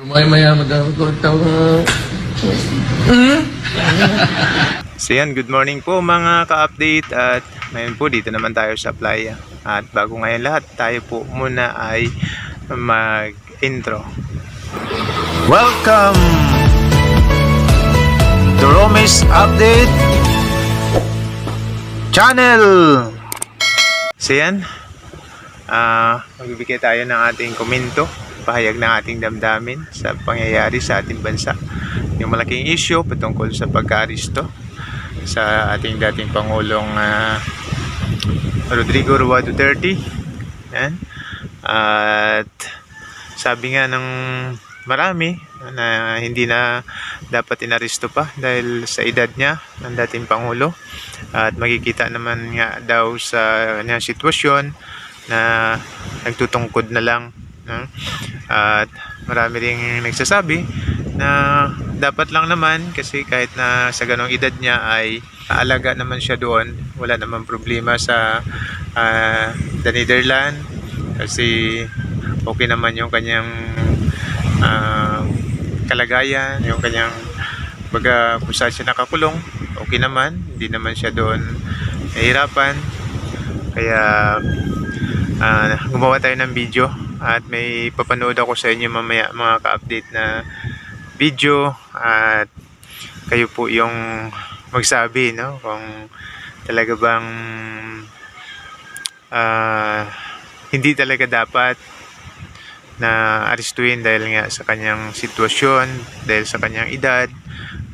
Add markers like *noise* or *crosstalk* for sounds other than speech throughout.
May maya madami ko. So yan, good morning po mga ka-update at ngayon po dito naman tayo sa playa. At bago ngayon lahat, tayo po muna ay mag-intro. Welcome to Romis Update Channel. So yan, ah magbibigay tayo ng ating komento, pahayag ng ating damdamin sa pangyayari sa ating bansa. Yung malaking issue patungkol sa pagka-aristo sa ating dating Pangulong ah, Rodrigo Roa Duterte. Yan. At sabi nga ng marami na hindi na dapat inaristo pa dahil sa edad niya ng dating Pangulo at makikita naman nga daw sa kanyang sitwasyon na nagtutungkod na lang at marami ring nagsasabi na dapat lang naman kasi kahit na sa ganong edad niya ay aalaga naman siya doon. Wala naman problema sa ah, the Netherlands kasi okay naman yung kanyang ah, kalagayan, yung kanyang baga kung saan siya nakakulong, okay naman, hindi naman siya doon nahihirapan. Kaya ah, gumawa tayo ng video at may papanood ako sa inyo mamaya mga ka-update na video at kayo po yung magsabi no kung talaga bang ah, hindi talaga dapat na aristuin dahil nga sa kanyang sitwasyon, dahil sa kanyang edad,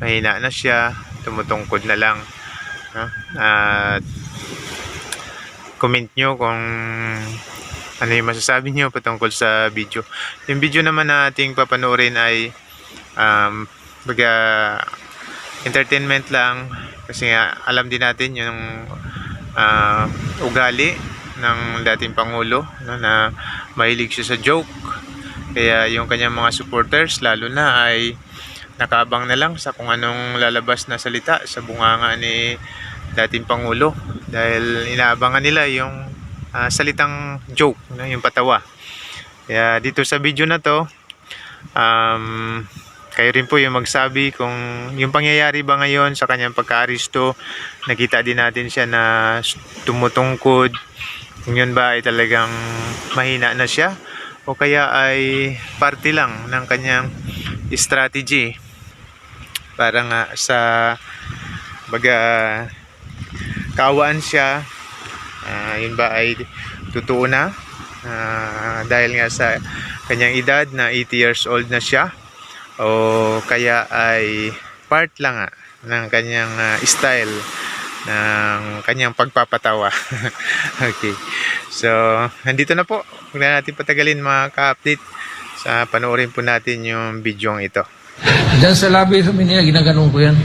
mahina na siya, tumutungkod na lang. No? At comment nyo kung ano yung masasabi nyo patungkol sa video. Yung video naman na ating papanoorin ay um, baga entertainment lang kasi nga alam din natin yung ah, ugali ng dating Pangulo no, na mahilig siya sa joke. Kaya yung kanyang mga supporters lalo na ay nakaabang na lang sa kung anong lalabas na salita sa bunganga ni dating Pangulo dahil inaabangan nila yung ah, salitang joke, no, yung patawa. Kaya dito sa video na to, um, kayo rin po yung magsabi kung yung pangyayari ba ngayon sa kanyang pagka-aristo, nakita din natin siya na tumutungkod, kung yun ba ay talagang mahina na siya o kaya ay parte lang ng kanyang strategy. Para nga sa baga kawaan siya Ah, yun ba ay totoo na? Ah, dahil nga sa kanyang edad na 80 years old na siya o kaya ay part lang nga ng kanyang ah, style ng kanyang pagpapatawa. *laughs* Okay. So nandito na po. Huwag na natin patagalin mga ka-update sa panoorin po natin yung video ito. Diyan sa labi sa Manila, ginaganong ko yan.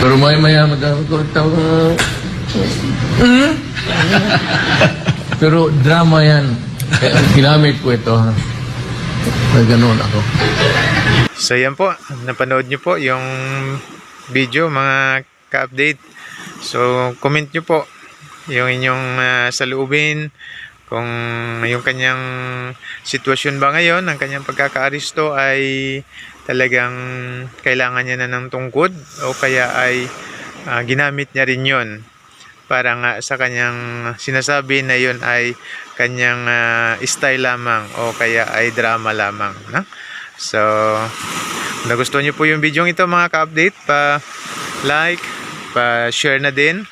Pero may maya madami ko tawa. Pero drama yan. Kaya ginamit ko ito. May ganun ako. So yan po, napanood nyo po yung video mga ka-update. So comment nyo po yung inyong uh, saloobin kung yung kanyang sitwasyon ba ngayon, ang kanyang pagkakaaristo ay talagang kailangan niya na ng tungkod o kaya ay ah, ginamit niya rin yon para nga sa kanyang sinasabi na yon ay kanyang ah, style lamang o kaya ay drama lamang. No? So, nagustuhan niyo po yung video ito mga ka-update, pa like, pa share na din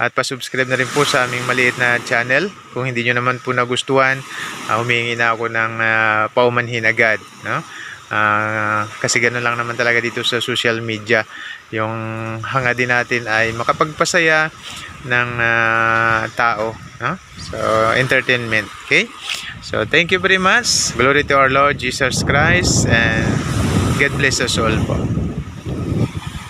at pa-subscribe na rin po sa aming maliit na channel. Kung hindi nyo naman po nagustuhan, uh, humingi na ako ng ah, paumanhin agad. No? Ah, kasi gano'n lang naman talaga dito sa social media. Yung hanga din natin ay makapagpasaya ng ah, tao. No? So, entertainment. Okay? So, thank you very much. Glory to our Lord Jesus Christ and God bless us all po.